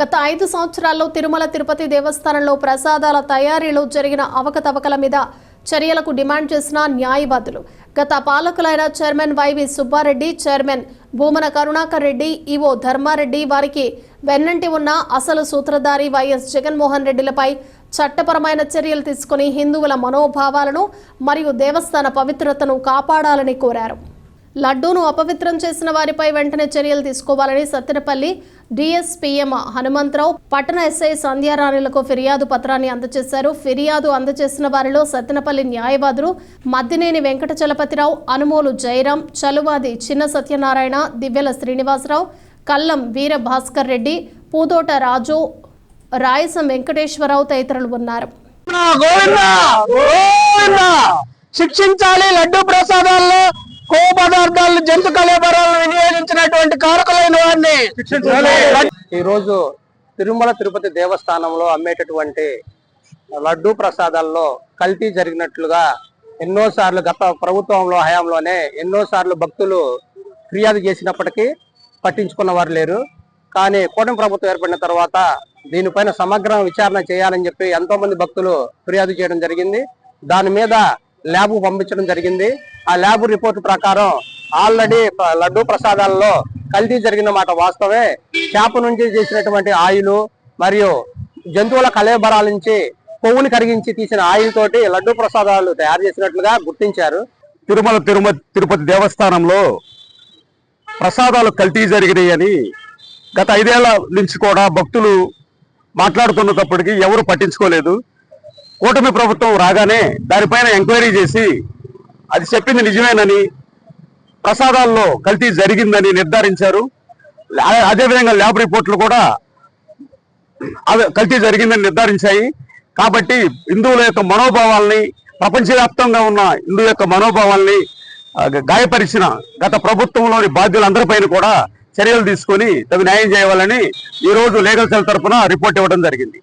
గత ఐదు సంవత్సరాల్లో తిరుమల తిరుపతి దేవస్థానంలో ప్రసాదాల తయారీలో జరిగిన అవకతవకల మీద చర్యలకు డిమాండ్ చేసిన న్యాయవాదులు. గత పాలకులైన chairman YV Subba Reddy chairman Bhumana Karunakar Reddy EO Dharma Reddy వారికి వెన్నంటి ఉన్న అసలు సూత్రధారి వైఎస్ జగన్మోహన్ రెడ్డిలపై చట్టపరమైన చర్యలు తీసుకుని హిందువుల మనోభావాలను మరియు దేవస్థాన పవిత్రతను కాపాడాలని కోరారు. లడ్డూను అపవిత్రం చేసిన వారిపై వెంటనే చర్యలు తీసుకోవాలని సత్తెనపల్లి డిఎస్పీఎం హనుమంతరావు పట్టణ ఎస్ఐ సంధ్యారాణులకు ఫిర్యాదు పత్రాన్ని అందజేశారు. ఫిర్యాదు అందజేసిన వారిలో సత్తెనపల్లి న్యాయవాదులు మద్దినేని వెంకట చలపతిరావు అనుమోలు జయరాం చలువాది చిన్న సత్యనారాయణ దివ్యల శ్రీనివాసరావు కల్లం వీర భాస్కర్ రెడ్డి పూదోట రాజు రాయసం వెంకటేశ్వరరావు తదితరులు ఉన్నారు. శిక్షించాలి లడ్డు ప్రసాదాలు. జంతు కలేబరాలను వినియోగించినటువంటి కారకులైన వారిని ఈ రోజు తిరుమల తిరుపతి దేవస్థానంలో అమ్మేటటువంటి లడ్డూ ప్రసాదాల్లో కల్తీ జరిగినట్లుగా ఎన్నో సార్లు గత ప్రభుత్వంలో హయాంలోనే ఎన్నో సార్లు భక్తులు ఫిర్యాదు చేసినప్పటికీ పట్టించుకున్న వారు లేరు. కానీ కూటమి ప్రభుత్వం ఏర్పడిన తర్వాత దీనిపైన సమగ్ర విచారణ చేయాలని చెప్పి ఎంతో మంది భక్తులు ఫిర్యాదు చేయడం జరిగింది. దాని మీద ల్యాబ్ పంపించడం జరిగింది. ఆ ల్యాబ్ రిపోర్ట్ ప్రకారం ఆల్రెడీ లడ్డూ ప్రసాదాల్లో కల్తీ జరిగిన మాట వాస్తవే. చేప నుంచి చేసినటువంటి ఆయిల్ మరియు జంతువుల కలేబరాల నుంచి కొవ్వుని కరిగించి తీసిన ఆయిల్ తోటి లడ్డూ ప్రసాదాలు తయారు చేసినట్లుగా గుర్తించారు. తిరుమల తిరుమ తిరుపతి దేవస్థానంలో ప్రసాదాలు కల్తీ జరిగినాయి గత ఐదేళ్ళ నుంచి కూడా భక్తులు మాట్లాడుతున్నప్పటికీ ఎవరు పట్టించుకోలేదు. కూటమి ప్రభుత్వం రాగానే దానిపైన ఎంక్వైరీ చేసి అది చెప్పింది నిజమేనని ప్రసాదాల్లో కల్తీ జరిగిందని నిర్ధారించారు. అదే- అదేవిధంగా ల్యాబ్ రిపోర్ట్లు కూడా అదే కల్తీ జరిగిందని నిర్ధారించాయి. కాబట్టి హిందువుల యొక్క మనోభావాల్ని ప్రపంచవ్యాప్తంగా ఉన్న హిందూ యొక్క మనోభావాల్ని గాయపరిచిన గత ప్రభుత్వంలోని బాధ్యులందరిపైన కూడా చర్యలు తీసుకొని తగు న్యాయం చేయాలని ఈరోజు లీగల్ సెల్ తరఫున రిపోర్ట్ ఇవ్వడం జరిగింది.